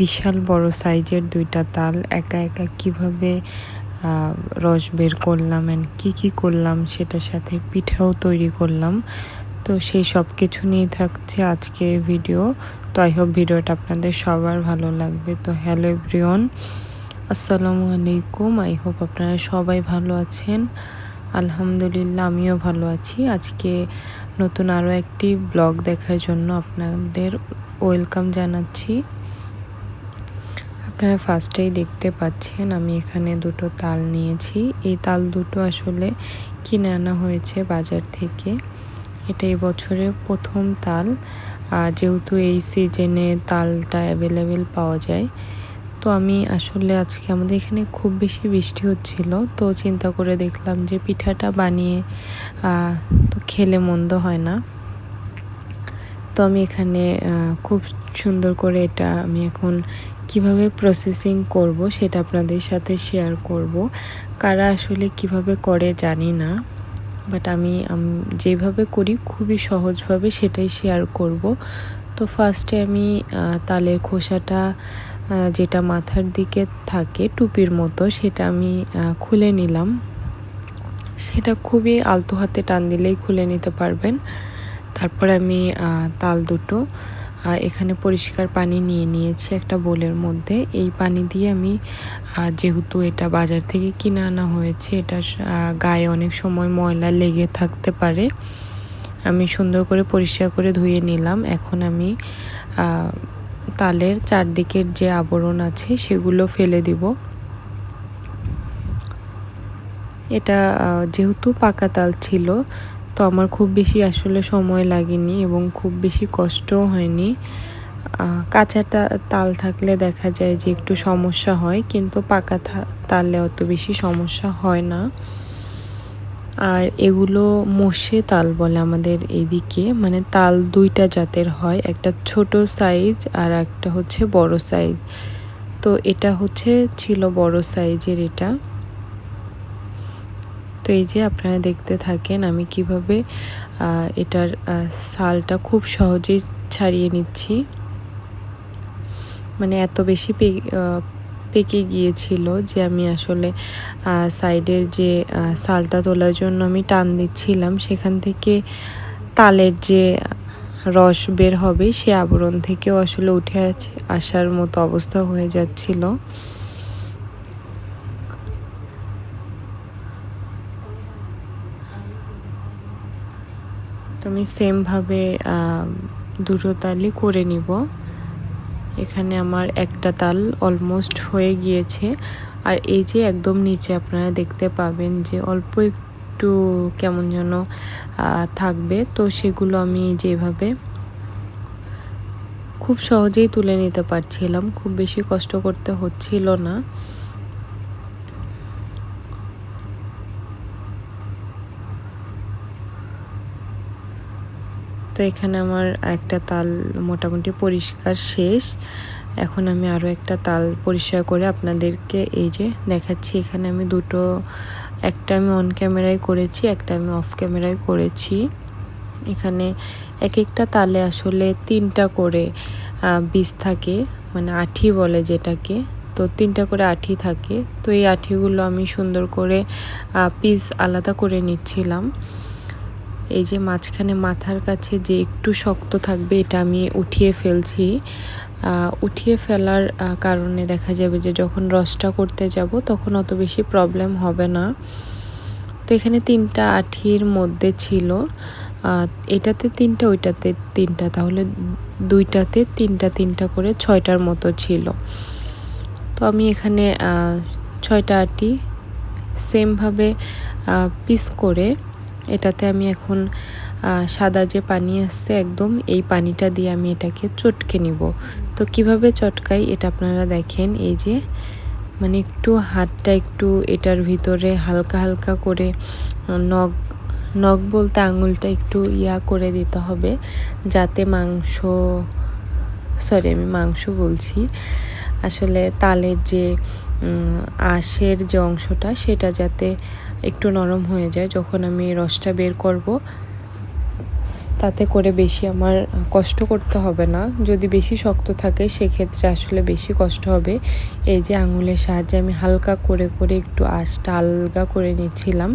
বিশাল বড় সাইজের দুইটা তাল, একা একা কীভাবে রস বের করলাম অ্যান্ড কী কী করলাম সেটার সাথে পিঠাও তৈরি করলাম। তো সেই সব কিছু নিয়ে থাকছে আজকে ভিডিও তো আই হোপ ভিডিওটা আপনাদের সবার ভালো লাগবে। তো হ্যালো এভরিওয়ান আসসালামু আলাইকুম। আই হোপ আপনারা সবাই ভালো আছেন। আলহামদুলিল্লাহ, আমিও ভালো আছি। আজকে নতুন আরও একটি ব্লগ দেখার জন্য আপনাদের ওয়েলকাম জানাচ্ছি। আপনারা ফার্স্টেই দেখতে পাচ্ছেন, আমি এখানে দুটো তাল নিয়েছি। এই তাল দুটো আসলে কিনে আনা হয়েছে বাজার থেকে। এটা এই বছরের প্রথম তাল। যেহেতু এই সিজনে তালটা অ্যাভেলেবেল পাওয়া যায়, তো আমি আসলে আজকে আমাদের এখানে খুব বেশি বৃষ্টি হচ্ছিল, তো চিন্তা করে দেখলাম যে পিঠাটা বানিয়ে তো খেলে মন্দ হয় না। তো আমি এখানে খুব সুন্দর করে এটা আমি এখন কীভাবে প্রসেসিং করব সেটা আপনাদের সাথে শেয়ার করব। কারা আসলে কীভাবে করে জানি না বাট আমি যেভাবে করি খুবই সহজভাবে সেটাই শেয়ার করব। তো ফার্স্টে আমি তালের খোসাটা যেটা মাথার দিকে থাকে, টুপির মতো সেটা আমি খুলে নিলাম। সেটা খুবই আলতো হাতে টান দিলেই খুলে নিতে পারবেন। তারপর আমি তাল দুটো এখানে পরিষ্কার পানি নিয়ে নিয়েছি একটা বোলের মধ্যে। এই পানি দিয়ে আমি যেহেতু এটা বাজার থেকে কিনে আনা হয়েছে, এটা গায়ে অনেক সময় ময়লা লেগে থাকতে পারে। আমি সুন্দর করে পরিষ্কার করে ধুয়ে নিলাম। এখন আমি তালের চারদিকের যে আবরণ আছে, সেগুলো ফেলে দিব। এটা যেহেতু পাকা তাল ছিল তো আমার খুব বেশি আসলে সময় লাগেনি এবং খুব বেশি কষ্টও হয়নি। কাঁচা তাল থাকলে দেখা যায় যে একটু সমস্যা হয়, কিন্তু পাকা তালে অত বেশি সমস্যা হয় না। আর এগুলো মোষে তাল বলে আমাদের এদিকে মানে তাল দুইটা জাতের হয়, একটা ছোট সাইজ আর একটা হচ্ছে বড় সাইজ তো এটা হচ্ছে ছিল বড় সাইজের এটা। তো এই যে আপনারা দেখতে থাকেন, আমি কীভাবে এটার সালটা খুব সহজেই ছাড়িয়ে নিচ্ছি। মানে এত বেশি পেকে গিয়েছিল যে আমি আসলে সাইডের যে সালটা তোলার জন্য আমি টান দিচ্ছিলাম, সেখান থেকে তালের যে রস বের হবে, সে আবরণ থেকেও আসলে উঠে আসার মতো অবস্থা হয়ে যাচ্ছিল। আমি সেমভাবে দুটো তালই করে নিব। এখানে আমার একটা তাল অলমোস্ট হয়ে গিয়েছে। আর এই যে একদম নিচে আপনারা দেখতে পাবেন যে অল্প একটু কেমন যেন থাকবে। তো সেগুলো আমি যেভাবে খুব সহজেই তুলে নিতে পারছিলাম, খুব বেশি কষ্ট করতে হচ্ছিল না। এখানে আমার একটা তাল মোটামুটি পরিষ্কার শেষ। এখন আমি আরও একটা তাল পরিষ্কার করে আপনাদেরকে এই যে দেখাচ্ছি। এখানে আমি দুটো, একটা আমি অন ক্যামেরায় করেছি, একটা আমি অফ ক্যামেরায় করেছি। এখানে এক একটা তালে আসলে তিনটা করে বীজ থাকে মানে আঠি বলে যেটাকে। তো তিনটা করে আঠি থাকে। তো এই আঠিগুলো আমি সুন্দর করে পিস আলাদা করে নিচ্ছিলাম। এই যে মাঝখানে মাথার কাছে যে একটু শক্ত থাকবে, এটা আমি উঠিয়ে ফেলছি। উঠিয়ে ফেলার কারণে দেখা যাবে যে যখন রসটা করতে যাব, তখন অত বেশি প্রবলেম হবে না। তো এখানে তিনটা আঠির মধ্যে ছিল। এটাতে তিনটা, ওইটাতে তিনটা, তাহলে দুইটাতে তিনটা তিনটা করে ছয়টার মতো ছিল। তো আমি এখানে ছয়টা আটি সেমভাবে পিস করে এটাতে আমি এখন সাদা যে পানি আসছে একদম, এই পানিটা দিয়ে আমি এটাকে চটকে নিব। তো কীভাবে চটকাই এটা আপনারা দেখেন, এই যে মানে একটু হাতটা একটু এটার ভিতরে হালকা হালকা করে নখ নখ বলতে আঙুলটা একটু ইয়া করে দিতে হবে, যাতে মাংস, সরি আমি মাংস বলছি, আসলে তালের যে আঁশের যে অংশটা সেটা যাতে একটু নরম হয়ে যায়, যখন আমি রসটা বের করব। তাতে করে বেশি আমার কষ্ট করতে হবে না। যদি বেশি শক্ত থাকে, সেক্ষেত্রে আসলে বেশি কষ্ট হবে। এই যে আঙুলের সাহায্যে আমি হালকা করে করে একটু আঁশটা আলগা করে নিচ্ছিলাম,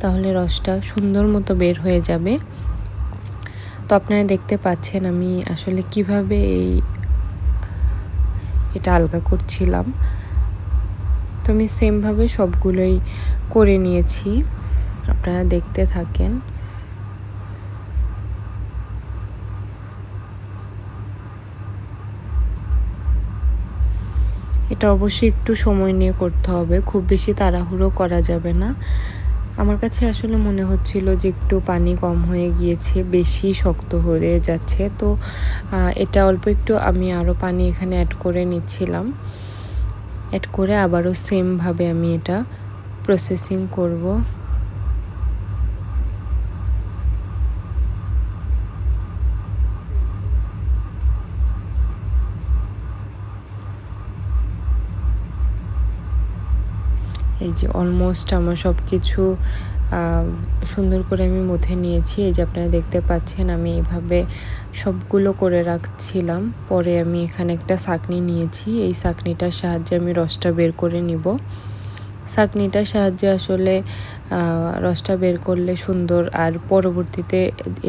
তাহলে রসটা সুন্দর মতো বের হয়ে যাবে। তো আপনারা দেখতে পাচ্ছেন আমি আসলে কীভাবে এই, এটা আলগা করছিলাম। তো আমি সেমভাবে সবগুলোই করে নিয়েছি। আপনারা দেখতে থাকেন। এটা অবশ্যই একটু সময় নিয়ে করতে হবে। খুব বেশি তাড়াহুড়ো করা যাবে না। আমার কাছে আসলে মনে হচ্ছিল যে একটু পানি কম হয়ে গিয়েছে, বেশি শক্ত হয়ে যাচ্ছে। তো এটা অল্প একটু আমি আরও পানি এখানে অ্যাড করে নিচ্ছিলাম। অ্যাড করে আবারও সেমভাবে আমি এটা প্রসেসিং করব। এই যে অলমোস্ট আমার সব কিছু সুন্দর করে আমি মধ্যে নিয়েছি। এই যে আপনারা দেখতে পাচ্ছেন, আমি এইভাবে সবগুলো করে রাখছিলাম। পরে আমি এখানে একটা সাকনি নিয়েছি। এই সাকনিটার সাহায্যে আমি রসটা বের করে নিব। সাকনিটার সাহায্যে আসলে রসটা বের করলে সুন্দর। আর পরবর্তীতে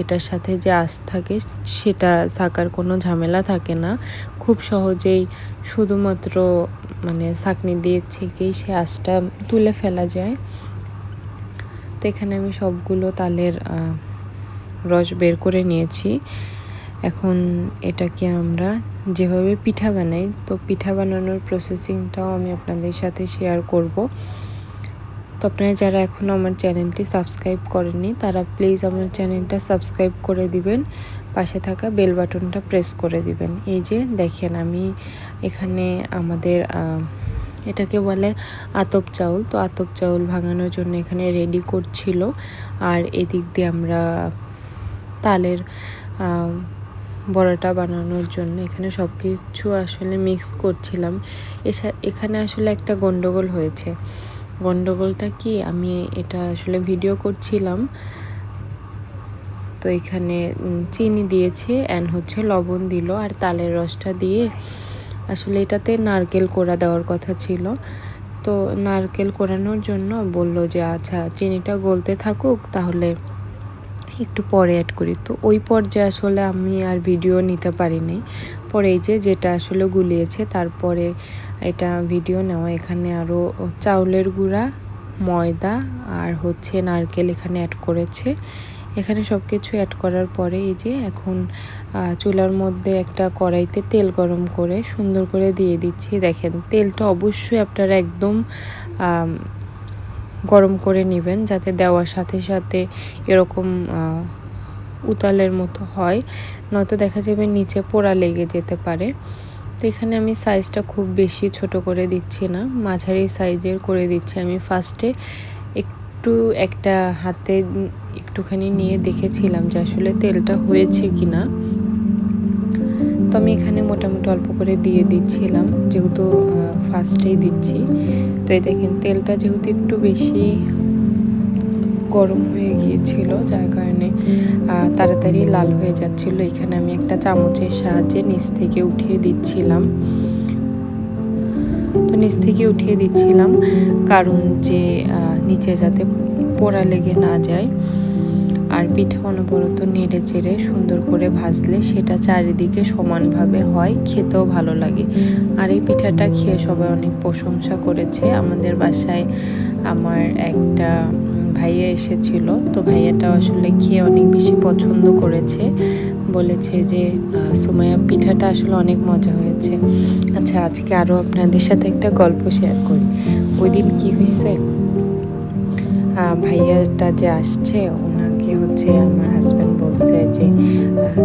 এটার সাথে যে আঁশ থাকে, সেটা থাকার কোনো ঝামেলা থাকে না। খুব সহজেই শুধুমাত্র মানে ছাকনি দিয়ে থেকেই সে আঁশটা তুলে ফেলা যায়। তো এখানে আমি সবগুলো তালের রস বের করে নিয়েছি। এখন এটাকে আমরা যেভাবে পিঠা বানাই, তো পিঠা বানানোর প্রসেসিংটাও আমি আপনাদের সাথে শেয়ার করব। তো আপনারা যারা এখনও আমার চ্যানেলটি সাবস্ক্রাইব করেননি, তারা প্লিজ আমার চ্যানেলটা সাবস্ক্রাইব করে দিবেন। পাশে থাকা বেল বাটনটা প্রেস করে দিবেন। এই যে দেখেন আমি এখানে আমাদের এটাকে বলে আতপ চাউল। তো আতপ চাউল ভাঙানোর জন্য এখানে রেডি করছিল। আর এদিক দিয়ে আমরা তালের বড়াটা বানানোর জন্য। এখানে সব কিছু আসলে মিক্স করছিলাম। এখানে আসলে একটা গন্ডগোল হয়েছে। গন্ডগোলটা কি? আমি এটা আসলে ভিডিও করছিলাম। তো এখানে চিনি দিয়েছে অ্যান্ড হচ্ছে লবণ দিল, আর তালের রসটা দিয়ে আসলে এটাতে নারকেল কোড়া দেওয়ার কথা ছিল। তো নারকেল কোরানোর জন্য বলল যে আচ্ছা চিনিটা গলতে থাকুক, তাহলে একটু পরে অ্যাড করি। তো ওই পর্যায়ে আসলে আমি আর ভিডিও নিতে পারিনি। পরে এই যে যেটা আসলে গুলিয়েছে, তারপরে এটা ভিডিও নেওয়া। এখানে আরও চাউলের গুঁড়া, ময়দা আর হচ্ছে নারকেল এখানে অ্যাড করেছে। এখানে সব কিছু অ্যাড করার পরে এই যে এখন চুলার মধ্যে একটা কড়াইতে তেল গরম করে সুন্দর করে দিয়ে দিচ্ছি। দেখেন তেলটা অবশ্যই আপনারা একদম গরম করে নেবেন যাতে দেওয়ার সাথে সাথে এরকম উতালের মতো হয়। নয়তো দেখা যাবে নিচে পোড়া লেগে যেতে পারে। তো এখানে আমি সাইজটা খুব বেশি ছোট করে দিচ্ছি না। মাঝারি সাইজের করে দিচ্ছি আমি ফার্স্টে একটু একটা হাতে একটুখানি নিয়ে দেখেছিলাম যে আসলে তেলটা হয়েছে কি না তো আমি এখানে মোটামুটি অল্প করে দিয়ে দিচ্ছিলাম, যেহেতু ফার্স্টেই দিচ্ছি। তো এই দেখেন, তেলটা যেহেতু একটু বেশি গরম হয়ে গিয়েছিল, যার কারণে তাড়াতাড়ি লাল হয়ে যাচ্ছিল, এখানে আমি একটা চামচের সাহায্যে নিচ থেকে উঠিয়ে দিচ্ছিলাম। তো নিচ থেকে উঠিয়ে দিচ্ছিলাম, কারণ যে নিচে যাতে পোড়া লেগে না যায় আর পিঠা অনবরত নেড়ে চেড়ে সুন্দর করে ভাজলে সেটা চারিদিকে সমানভাবে হয়, খেতেও ভালো লাগে। আর এই পিঠাটা খেয়ে সবাই অনেক প্রশংসা করেছে। আমাদের বাসায় আমার একটা ভাইয়া এসেছিল, তো ভাইয়াটা আসলে খেয়ে অনেক বেশি পছন্দ করেছে। বলেছে যে সুমাইয়া, পিঠাটা আসলে অনেক মজা হয়েছে। আচ্ছা আজকে আরও আপনাদের সাথে একটা গল্প শেয়ার করি। ওই দিন কী হয়েছে ভাইয়াটা যে আসছে হচ্ছে আমার হাজব্যান্ড বলছে যে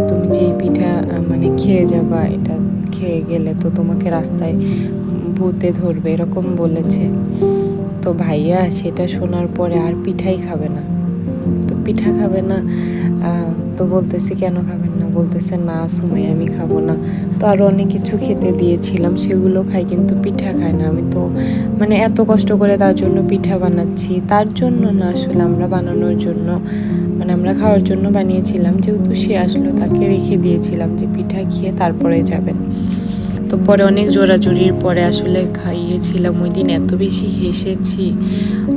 তুমি যে পিঠা মানে খেয়ে যাবা, এটা খেয়ে গেলে তো তোমাকে রাস্তায় ভূতে ধরবে, এরকম বলেছে। তো ভাইয়া সেটা শোনার পরে আর পিঠাই খাবে না। তো পিঠা খাবে না তো বলতেছি, কেন খাবেন না? বলতেছে, না, সময় আমি খাব না। তো আরও অনেক কিছু খেতে দিয়েছিলাম, সেগুলো খাই কিন্তু পিঠা খায় না। আমি তো মানে এত কষ্ট করে তার জন্য পিঠা বানাচ্ছি। তার জন্য না আসলে আমরা বানানোর জন্য মানে আমরা খাওয়ার জন্য বানিয়েছিলাম। যেহেতু সে আসলো, তাকে রেখে দিয়েছিলাম যে পিঠা খেয়ে তারপরে যাবেন। তো পরে অনেক জোরাজুরির পরে আসলে খাইয়েছিলাম। ওই দিন এত বেশি হেসেছি।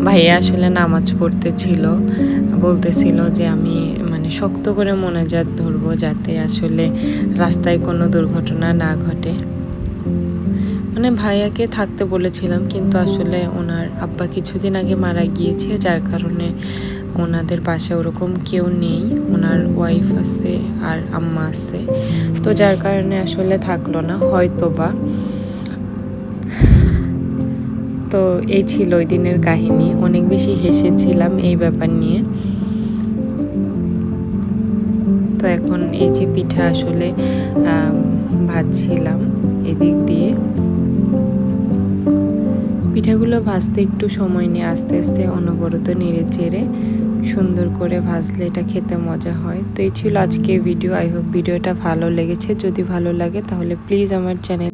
ভাইয়া আসলে নামাজ পড়তেছিল, বলতেছিল যে আমি শক্ত করে মোনাজাত ধরবো যাতে আসলে রাস্তায় কোনো দুর্ঘটনা না ঘটে। মানে ভাইয়াকে থাকতে বলেছিলাম, কিন্তু আসলে ওনার আব্বা কিছুদিন আগে মারা গিয়েছে, যার কারণে ওনাদের বাসায় ওরকম কেউ নেই। ওনার ওয়াইফ আছে আর আম্মা আছে। তো যার কারণে আসলে থাকল না হয়তো বা তো এই ছিল ওই দিনের কাহিনী। অনেক বেশি হেসেছিলাম এই ব্যাপার নিয়ে। তো এখন এই যে পিঠা আসলে ভাজছিলাম এদিক দিয়ে। পিঠাগুলো ভাজতে একটু সময় নিয়ে আস্তে আস্তে অনবরত নেড়ে চেড়ে সুন্দর করে ভাজলে এটা খেতে মজা হয়। তো এই ছিল আজকে ভিডিও। আই হোপ ভিডিওটা ভালো লেগেছে। যদি ভালো লাগে তাহলে প্লিজ আমার চ্যানেল